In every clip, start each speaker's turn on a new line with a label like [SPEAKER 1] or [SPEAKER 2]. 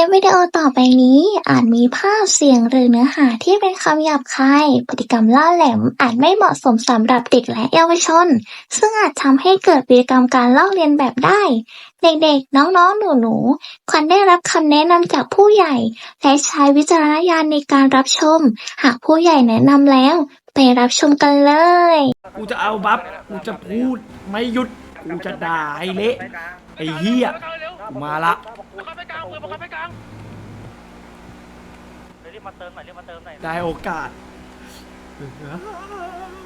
[SPEAKER 1] ลิปวิดีโอต่อไปนี้ อาจมีภาพเสียงหรือเนื้อหาที่เป็นคำหยาบคาย พฤติกรรมล่าแหลมอาจไม่เหมาะสมสำหรับเด็กและเยาวชน ซึ่งอาจทำให้เกิดพฤติกรรมการลอกเลียนแบบได้ เด็กๆ น้องๆ หนูๆ ควรได้รับคำแนะนำจากผู้ใหญ่ และใช้วิจารณญาณในการรับชม หากผู้ใหญ่แนะนำแล้ว ไปรับชมกันเลย
[SPEAKER 2] กูจะเอาบัฟ กูจะพูดไม่หยุด กูจะด่าให้เละ ไอ้เหี้ยกูมาละ
[SPEAKER 3] เข้าไปกลางปืนเข้าไปกลาง
[SPEAKER 4] รีบมาเติมหน่อยรีบมาเติมหน่อย
[SPEAKER 2] ได้โอกาส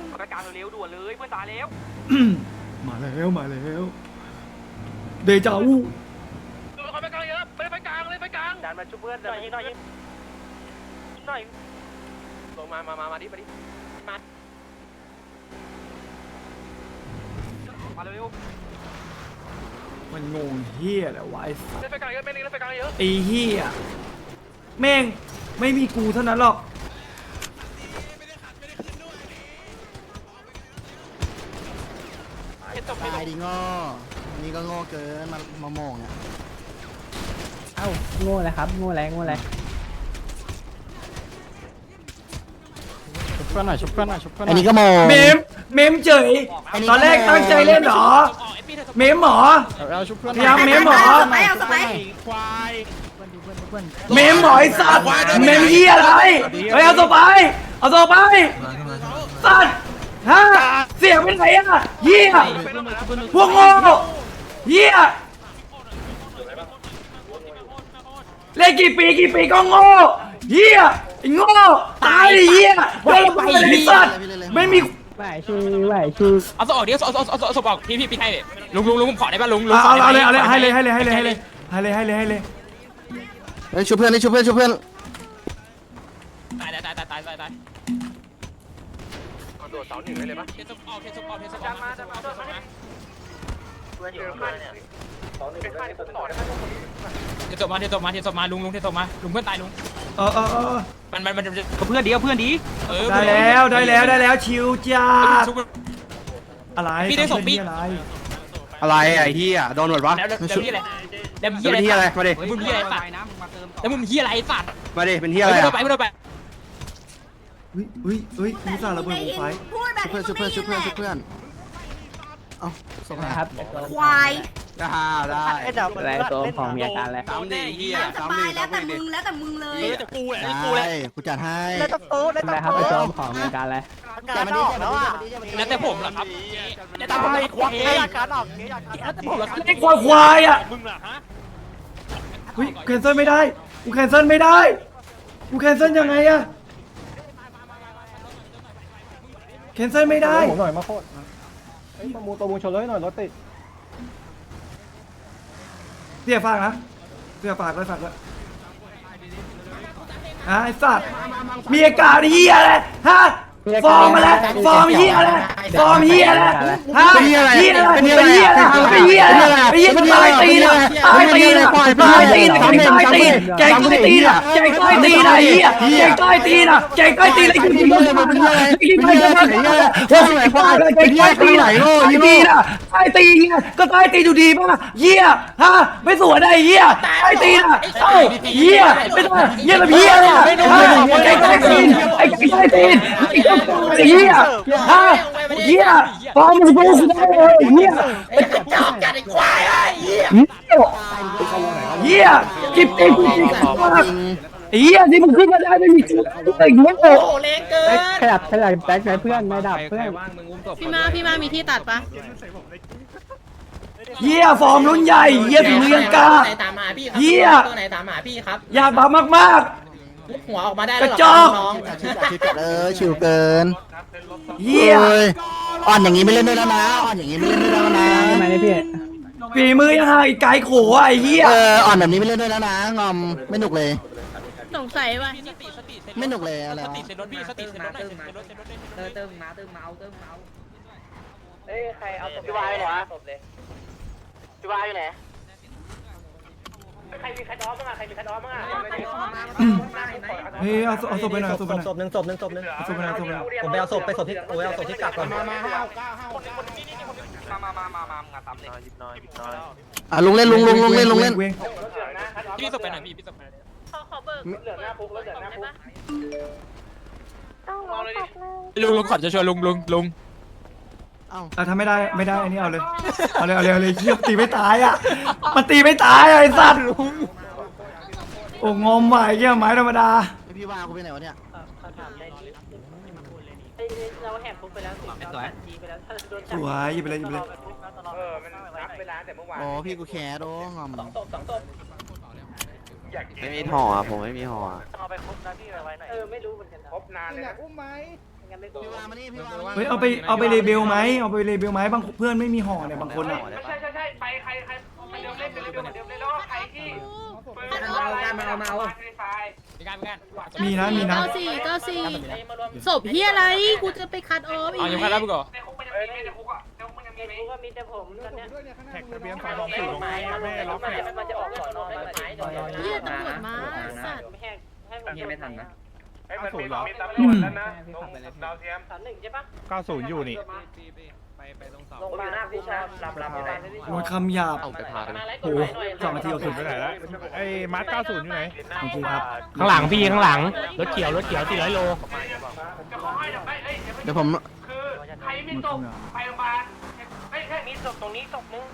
[SPEAKER 4] เข้าไปกลางเร็วๆด่วนเลยเพื่อนตายแล้ว
[SPEAKER 2] มาแล้วมาแล้วเดจาวู
[SPEAKER 3] เข้าไปกลางเยอะไปไปกลางเลยไปกลาง
[SPEAKER 4] ดันมาช่วยเพื่อนหน่อยยิงหน่อยยิงหน่อย
[SPEAKER 3] ลงมามามามาดิมาดิมา
[SPEAKER 4] มาเร็ว
[SPEAKER 2] มันงงเหี้ยแหละวะไอ้สัส
[SPEAKER 3] เล่นไปกลางเยอะไม่เล่นไปกลางเยอะ
[SPEAKER 2] ไอ้เหี้ยแม่งไม่มีกูเท่านั้นหรอก
[SPEAKER 3] เห็นตบ
[SPEAKER 5] ตายดิโง่นี่ก็โง่เกินมามาโมงเนี่ย
[SPEAKER 6] เอ้าโง่เลยครับโง่แรงโง่แรง
[SPEAKER 5] ชุบเพื่อนหน่อยชุบเพื่อนหน่อยชุบเพื่อนอันนี้ก็โมง
[SPEAKER 2] เมมเมมเฉยตอนแรกตั้งใจเล่นเหรอ เมมเหรอ
[SPEAKER 5] เอาชุบเพื่อน
[SPEAKER 2] พยายามเมมเหรอ
[SPEAKER 5] ควาย
[SPEAKER 2] เมมเหรอไอ้สัตว์เมมเหี้ยอะไรเฮ้ยเอาตัวไปเอาตัวไปสัตว์ฮะเสียงเป็นไงอะเหี้ยพวกโง่เหี้ยเล่นกี่ปีกี่ปีก็โง่เหี้ยไอ้โง่ตายไอ้เหี้ยโดนระเบิดไอ้สัตว์ไม่มี
[SPEAKER 6] ไหวชื่อไหวชื่อ
[SPEAKER 7] เอาศพออกดิเอาเอาเอาเอาศพออกพี่พี่พี่ให้เลยลุงลุงลุงผมขอได้ป่ะลุงลุง
[SPEAKER 2] เอา
[SPEAKER 7] ขอ
[SPEAKER 2] เอา
[SPEAKER 7] ได้
[SPEAKER 2] เอาเลย
[SPEAKER 7] ปะ
[SPEAKER 2] เอาเลยให้เลยให้เลยให้เลยให้เลยให้เลยให้เลยให้เลย
[SPEAKER 5] เฮ้ยชุบเพื่อนนี่ชุบเพื่อนชุบเพื่อน
[SPEAKER 7] ตายตายตายตายตายตายตาย
[SPEAKER 3] โดดเสาหนึ่งเลยปะ
[SPEAKER 7] เทศออกเทศออกเทศออก
[SPEAKER 4] ๆมาจะมาเติมมา
[SPEAKER 3] เพื่อนเจอข้าเนี่ยเป็นข้าที่ผมต่อได้ไหม
[SPEAKER 7] เทศออกมาเทศออกมาเทศออกมาลุงลุงเทศออกมาลุงเพื่อนตายลุง
[SPEAKER 2] เออเออเออ
[SPEAKER 7] มันมันมันเพื่อนดีเอาเพื่อนดีเออ
[SPEAKER 2] ได้แล้วได้แล้วได้แล้วชิวจ้าอะไร
[SPEAKER 7] พี่ได้ส่งพี่
[SPEAKER 2] อะไร
[SPEAKER 5] อะไรไอ้เหี้ยโดนหมดวะ
[SPEAKER 7] แล้วแล้วพี่อะไรแล้วมึง
[SPEAKER 5] เป็น
[SPEAKER 7] เฮี
[SPEAKER 5] เหี้
[SPEAKER 7] ย
[SPEAKER 5] ย
[SPEAKER 7] อะ
[SPEAKER 5] อะไรไรมาดิ
[SPEAKER 7] มึงเฮียอะไรสัตว์แล้วมึงเฮียอะไรสัตว์
[SPEAKER 5] มาดิเป็นเหี้ย
[SPEAKER 7] ไม่
[SPEAKER 5] อะไร
[SPEAKER 7] ต้องไปไม่ต้องไป
[SPEAKER 2] เฮ้ยเฮ้ยเฮ้ยมีสารระเบิดวงไฟ
[SPEAKER 5] ชุบเพื่อนชุบเพื่อนชุบเพื่อนชุบเพื่อนเอ้าส่ ง
[SPEAKER 6] นะ
[SPEAKER 5] หา
[SPEAKER 6] ครับ
[SPEAKER 8] ควาย
[SPEAKER 5] ได้ได้
[SPEAKER 6] แรงตัวของมีอาการแล้ว
[SPEAKER 5] สามดิเหี้ย
[SPEAKER 8] ส
[SPEAKER 5] สาม
[SPEAKER 8] บา
[SPEAKER 5] ดิ
[SPEAKER 8] ยแล้ว
[SPEAKER 5] สาม
[SPEAKER 8] แต่
[SPEAKER 5] ดิ
[SPEAKER 8] มึงแล้วแต่มึงเลย
[SPEAKER 7] กูแหละ
[SPEAKER 5] ได้
[SPEAKER 7] กูแหละ
[SPEAKER 5] กูจัดให้
[SPEAKER 6] นะครับไอ้ตัวของมีอาการแล้ว
[SPEAKER 5] แต่มันนี่แต่มันนี่
[SPEAKER 7] แล้วแต่ผมเหรอครับแล้วแต่ผมเลยควายแล้วแต่ผมเหรอครับ
[SPEAKER 2] ไอ้ควายควายอะ
[SPEAKER 3] มึงล่ะฮะ
[SPEAKER 2] เฮ้ยแคนเซิลไม่ได้กูแคนเซิลไม่ได้กูแคนเซิลยังไงอะแคนเซิลไม่ได้
[SPEAKER 9] ผมหน่อยมาโคตรไอ้ยประมูลตัวมูลชนเลยหน่อยรถติด
[SPEAKER 2] เสียฝากนะเสียฝากเลยฝากเลยอะไอ้สัตว์มีอาการเฮียอะไรฮะ ฟอร์มมาแล้วฟอร์มเฮียอะไรฟอร์มเฮียอะไรฮะเฮียอะไรเฮียอะไรเป็นเฮียอะไรเป็นเฮียอะไรเป็นเฮียตายตีนะตายตีนะตายตีนะแกตายตีนะแกตายตีนะแกตายตีนะเฮียแกตายตีนะแกตายตีนะคุณยิงมันเป็นเฮียอะไรยิงมันเป็นเฮียอะไรว่าไหนควายแกตายตีนะตายตีนะตายตีก็ตายตีดูดีป่ะเฮียฮะไม่สวนไอ้เฮียตายตีนะเอ้าเฮียไม่ต้องเฮียแบบเฮียเลยแกตายตีไอ้แกตายตีไอ้ไอ้เฮียฮะเฮียฟอร์มมันกูได้เลยเฮียไอ้กระจอกจัดไอ้ควายไอ้เฮียเฮียกิบตีกูตีกันมากเฮียที่มึงขึ้นมาได้ไม่มีจุดไอ้เงี้ยโอ้
[SPEAKER 6] ขยับขยับแบ็คไหนเพื่อนไม่ดับเพื่อน
[SPEAKER 8] พี่มาพี่มามีที่ตัดปะ
[SPEAKER 2] เฮียฟอร์มรุ่นใหญ่เฮียถึงเรียงกา
[SPEAKER 10] ไหนตามหาพี่ครับ
[SPEAKER 2] เหี้ย
[SPEAKER 10] ตัวไหนตามหาพี่ครับ
[SPEAKER 2] อยากบัมาก
[SPEAKER 10] ลุกหัวออกมาได้
[SPEAKER 2] กระ
[SPEAKER 10] แล้ว
[SPEAKER 2] จอก
[SPEAKER 10] น้อง
[SPEAKER 5] ชิวจัดชิวจัดเออชิวเกิน
[SPEAKER 2] ๆเฮีย
[SPEAKER 5] เอ้ยอ่อนอย่างงี้ไม่เล่นด้วยแล้วนะอ่อนอย่างงี้ไม่เล่นด้วยแล้วนะ
[SPEAKER 6] ใช่ไหมนี่พี่
[SPEAKER 2] ฝีมือยังห่างอีกไกลโขอะไอ้เฮีย
[SPEAKER 5] เอออ่อนแบบนี้ไม่เล่นด้วยแล้วนะงอมไม่หนุกเลย
[SPEAKER 8] สงสัยว่า
[SPEAKER 7] สติสติ
[SPEAKER 5] ไม่หนุกเลยอะไร
[SPEAKER 7] ส
[SPEAKER 5] วะ
[SPEAKER 7] ติเซ็นรถพี่สติเซ็นรถหน่อยเซ็นรถเซ็นรถเซ็นรถ
[SPEAKER 10] เติมเติมมาเติมเมาเติมเมา
[SPEAKER 4] เอ้ยใครเอาศพ
[SPEAKER 10] พี่วายอยู่ไหนวะ
[SPEAKER 4] ศพเลย
[SPEAKER 10] พี่วายอยู่ไหน
[SPEAKER 4] ใครมีใครดอมบ้างอะใครมีใครดอมบ้างอะ
[SPEAKER 2] เฮ้ยเอาเอาศพไปหน่อยเอาศพไปหน่อย
[SPEAKER 9] ศพหนึ่งศพหนึ่งศพหนึ่ง
[SPEAKER 2] เอาศพไปหน่อยเอาศพไปหน่อย
[SPEAKER 9] ผมไปเอาศพไปศพที่ผมไปเอาศพที่กักก่อน
[SPEAKER 4] มามาห้าว
[SPEAKER 3] คนนี้คนนี้นี่นี่คนนี้
[SPEAKER 4] มามามามามามาตามเลย
[SPEAKER 3] ยิบน้อยยิบน้อย
[SPEAKER 5] อะลงเล่นลงลงลงเล่นลงเล่น
[SPEAKER 2] วง
[SPEAKER 4] รถเหลืองนะคัดออฟ
[SPEAKER 7] พี่ส่งไปหน่อยพี่พี่ส่งไปหน่อย
[SPEAKER 8] ขอขอเบิก
[SPEAKER 4] รถเหลืองหน้าคุกรถเหลืองหน้าคุก
[SPEAKER 8] เอาเลยดิ
[SPEAKER 7] ลุงลุงขอจะชวนลุงลุงลุง
[SPEAKER 5] เอ้า
[SPEAKER 2] อะถ้าไม่ได้ไม่ได้อันนี้เอาเลย เอาเลยเอาเลยเอาเลยเทียบตีไม่ตายอะ มันตีไม่ตายอะไอ้สัตว์โอ้งอมว่ะไอ้เหี้ยไม้ธรรมดา
[SPEAKER 5] ไอพี่ว่ากูไปไหนวะเนี่ย
[SPEAKER 4] เราแหกคุกไปแล้วสิเราตัดจีไปแล้วถ้าโดน
[SPEAKER 2] สวยหยิบไปเลยหยิบไปเลย
[SPEAKER 4] เออ มันนับเวลาแต่เมื่อวาน
[SPEAKER 5] อ๋อพี่กูแคร์โดงอม
[SPEAKER 4] สองศพสองศพ
[SPEAKER 3] ไม่มีห่ออะผมไม่มีห่ออะ
[SPEAKER 4] เอาไปครบนะพี่ไว้หน่อยเออไม่รู้เหมือนกันครบนานเลยนะอุ้มไหมงั้นไม่ครบ
[SPEAKER 5] พี่วามานี่พี่วามา
[SPEAKER 2] เฮ้ยเอาไปเอาไปเลเบลไหมเอาไปเลเบลไหมบางเพื่อนไม่มีห่อเนี่ยบางคนอะ
[SPEAKER 4] ไม่ใช่ใช่ใช่ไปใครใครไปเดิมเล่นไปเดิมเดิมเลยแล้วใครที่
[SPEAKER 10] มาเอามาเอา
[SPEAKER 7] มีการมีกา
[SPEAKER 2] มีนะมีนะ
[SPEAKER 8] เก้าสี่เก้าสี่ศพเฮียอะไรกูจะไปคัดออฟอี
[SPEAKER 7] เอายังคัดแล้วพี่ก่อ
[SPEAKER 4] ในคุกมันยังมีในคุกอะในคุกมันยังมีคุกก็มีแต่ผมตอนเนี้ย
[SPEAKER 9] แท็กทะเบียนสองสี่ลง
[SPEAKER 4] ไม้
[SPEAKER 9] มาแม่ล็อก
[SPEAKER 4] ไม้
[SPEAKER 9] แท็ก
[SPEAKER 4] มันจะออกก่อนนอนไม้เดี๋ยว
[SPEAKER 8] เฮียตำรวจมาสัตว์
[SPEAKER 4] ไม่แห้งให้มัน
[SPEAKER 10] ยังไม่ทันนะ
[SPEAKER 9] ให้มันมีมีตำร
[SPEAKER 2] อืม
[SPEAKER 9] ดาวเทียม
[SPEAKER 4] สามหนึ่งใช่ปะ
[SPEAKER 9] 90อยู่นี่
[SPEAKER 7] ไปไปตรงเสา
[SPEAKER 4] ลงมาหน้าคุกชาลำลำอยู่ไหน
[SPEAKER 2] โอ้ยคำหยาบ
[SPEAKER 3] เอาไปพาไป
[SPEAKER 4] มาไล่ก
[SPEAKER 2] โอ้
[SPEAKER 4] ด
[SPEAKER 2] โห
[SPEAKER 4] ไม้หน่อย
[SPEAKER 2] สองนาทีโอเค
[SPEAKER 9] ไปไหนแล้วไอ้มาร์ค90 อยู่ไหน
[SPEAKER 2] โอเคครับ
[SPEAKER 7] ข้างหลังพี่ข้างหลัง รถเขียวรถเขียว400โล
[SPEAKER 4] จะขอให้เดี๋ยวไปเอ้ยเดี๋ยว
[SPEAKER 5] เดี๋ยวผม
[SPEAKER 4] คือใครมีศพไปโรงพยาบาลเฮ้ยแค่นี้ศพตรงนี้ศพนึง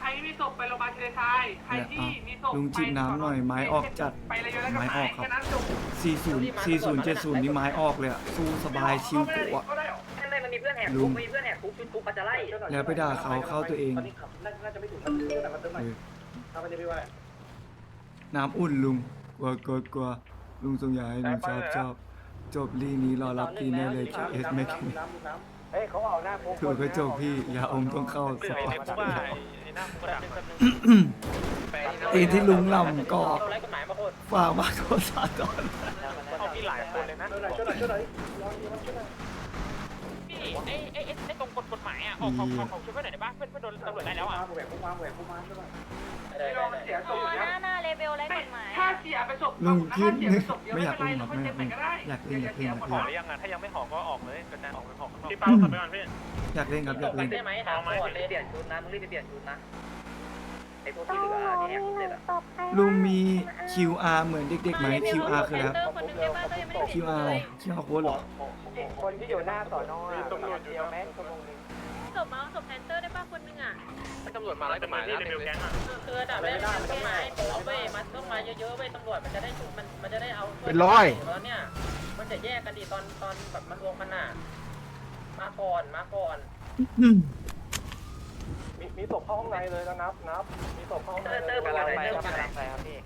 [SPEAKER 4] ใครมีศพไปโรงพยาบาลทีละชาย ใครที่มีศพ
[SPEAKER 2] ลุงจิบน้ำหน่อยไม้ออกจัด
[SPEAKER 4] ไปเลยแล้วก็
[SPEAKER 2] ไม้ออกครับ
[SPEAKER 4] แค่นั้นจบ
[SPEAKER 2] 40 40 70นี่ไม้ออกเลยอะสู้สบายชิวปัว
[SPEAKER 4] ก็ได้แค่นั้นมันมีเพื่อนแหก
[SPEAKER 2] ลุ
[SPEAKER 4] คุ
[SPEAKER 2] ง
[SPEAKER 4] กมีเพื่อนแหกคุกชุดคุกเขาจะไล่
[SPEAKER 2] แล้วไปด่าเขาเข้าตัวเอง
[SPEAKER 4] น่าจะไม่ถึงแต่มันเติมใหม่
[SPEAKER 2] เออ
[SPEAKER 4] ทำไปเลยพี่ว่า
[SPEAKER 2] น้ำอุ่นลุงกลัวกลัวกลัวลุงทรงอยากให้ลุงชอบชอบจบลีนี้รอรับพี่แน่เลยเอสไม่คิด
[SPEAKER 4] เฮ้ยเขาเอาหน้าคุก
[SPEAKER 2] ถือก็จบพี่ยาอมต้องเข้าสปอร์ต ตีที่ลุงลำก็
[SPEAKER 4] ไล่กฎหมายมาโคตร
[SPEAKER 2] ฝากมาโทษสาตอน
[SPEAKER 4] เอาพี่หลายคนเลยนะ
[SPEAKER 7] ไอ้ไอ้ไอ้ตรงกฎกฎหมายอะออกของของช่วยเพื่อนหน่อยได้ป่ะเพื่อนเพื่อนโดนตำรวจได้แล้วอะ
[SPEAKER 4] แหวกคุกมาแหวกคุกมาช่วยหน่อยเสียศพ
[SPEAKER 8] หน้าหน้าเลเวลไรกฎหมาย
[SPEAKER 4] ถ้าเสียไปศพ
[SPEAKER 2] ลุงคิดนึก
[SPEAKER 4] ศพเดียว
[SPEAKER 2] ไม่อยาก
[SPEAKER 4] เป็
[SPEAKER 2] เล่
[SPEAKER 4] น
[SPEAKER 2] น
[SPEAKER 4] ไร
[SPEAKER 2] หร
[SPEAKER 4] เรา
[SPEAKER 2] อก
[SPEAKER 4] ค่อย
[SPEAKER 2] ไม่
[SPEAKER 4] เซ็นใหม่ก็ได้
[SPEAKER 2] อยากเล่นอยากเล่นอยาก
[SPEAKER 4] ขอ
[SPEAKER 2] เล่น
[SPEAKER 4] หรือยังอะถ้ายังไม่หอก็ออกเลยกระจายออกไปหอกพี่
[SPEAKER 2] เป้าขับไปก่อนพี่อยากเล่นครับอยากเล่น
[SPEAKER 4] ได้ไหมหาก่อนเลยเปลี่ยนชุดนะมึงรีบไปเปลี่ยนชุดนะ ไอ้พวกที่เหลือที่แหกคุกเสร็จอะ
[SPEAKER 2] ลุงมี QR เหมือนเด็กๆไหม QR คือแล้ว
[SPEAKER 8] เตอร์คนนึงได้ป่ะเตอร์ยังไม่ได้
[SPEAKER 2] QR อะไร QR โค้ดเหรอ
[SPEAKER 4] คนที่อยู่หน้าสอนอตำรวจเดียวแม่ชั่วโมงนึง
[SPEAKER 8] ศพมาศพแพนเตอร์ได้ป่ะคนนึงอะ
[SPEAKER 4] ตำรวจมาไล่กฎหมายแล้วเต็มเลย
[SPEAKER 10] คืออันดับแรกมันต้องมาให้พร้อมเว้ยมันต้องมาเยอะๆเว้ยตำรวจมันจะได้ชุดมันมันจะได้เอา
[SPEAKER 9] เป็นร้อย
[SPEAKER 10] แล้วเนี่ยมันจะแยกกันดีตอนตอนแบบมันรวมกันน่ะมาก่อนมาก่อน
[SPEAKER 9] มี มีศพเข้าห้องในเลยแล้วนับนับมีศพเข้าห้องใน
[SPEAKER 10] เตอร์
[SPEAKER 9] เลย
[SPEAKER 10] เตอร์
[SPEAKER 4] กำลังไป
[SPEAKER 10] เตอร์
[SPEAKER 4] กำลังไปครับพี่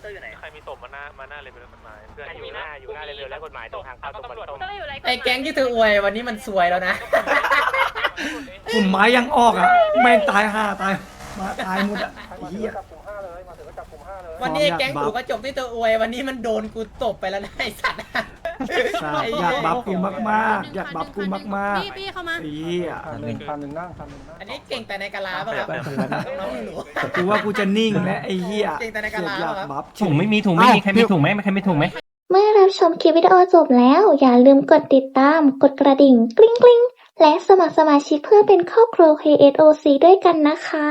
[SPEAKER 10] เตอร์อยู่ไหน
[SPEAKER 3] ใครมีศพมาหน้ามาหน้าเลยเป็นกฎหมายเพื่อนอยู่หน้าอยู่หน้าเร็วๆแล้วกฎหมายตรงทางเข้าตรงบันตรง
[SPEAKER 8] เตอร์อยู่ไรกฎห
[SPEAKER 10] ไอ้
[SPEAKER 8] มาย
[SPEAKER 10] แก๊งที่เธออวยวันนี้มันซวยแล้วนะ
[SPEAKER 2] ผมไม้ยังออกอะแม่งตายห่าตายมาตายหมดอะ
[SPEAKER 9] มา
[SPEAKER 2] ไอ้
[SPEAKER 9] ถึง
[SPEAKER 2] เหี้ย
[SPEAKER 9] ก็จับกลุ่มห้าเลยมาถึงก็จับกลุ่มห้าเลย
[SPEAKER 10] วันนี้ไอ้แก๊งถูกกระจกที่เธออวยวันนี้มันโดนกูตบไปแล้วนะไอ้สัตว์
[SPEAKER 2] ใช่อยากบัฟกูมากๆ อยากบัฟกูมากๆ
[SPEAKER 8] พี่พี่เข้ามา
[SPEAKER 2] ไอ้เหี้ย
[SPEAKER 9] คันหนึ่งคันหนึ่งนั่งคันหนึ่งนั่ง
[SPEAKER 10] อันนี้เก่งแต่ในกะลาป่ะครับน้องๆหนู
[SPEAKER 2] กูว่ากูจะนิ่งและไอ้เหี้ย
[SPEAKER 10] เก่งแต่ในกะลา
[SPEAKER 2] อยาก
[SPEAKER 10] ครับ
[SPEAKER 2] บัฟ
[SPEAKER 7] ถุงไม่มีถุงไม่มีใครมีถุงไหมใครมีถุงไหม
[SPEAKER 1] เมื่อรับชมคลิปวิดีโอจบแล้ว อย่าลืมกดติดตาม กดกระดิ่ง กริ๊งกริ๊งและสมัครสมาชิกเพื่อเป็นครอบครัว KSOC ด้วยกันนะคะ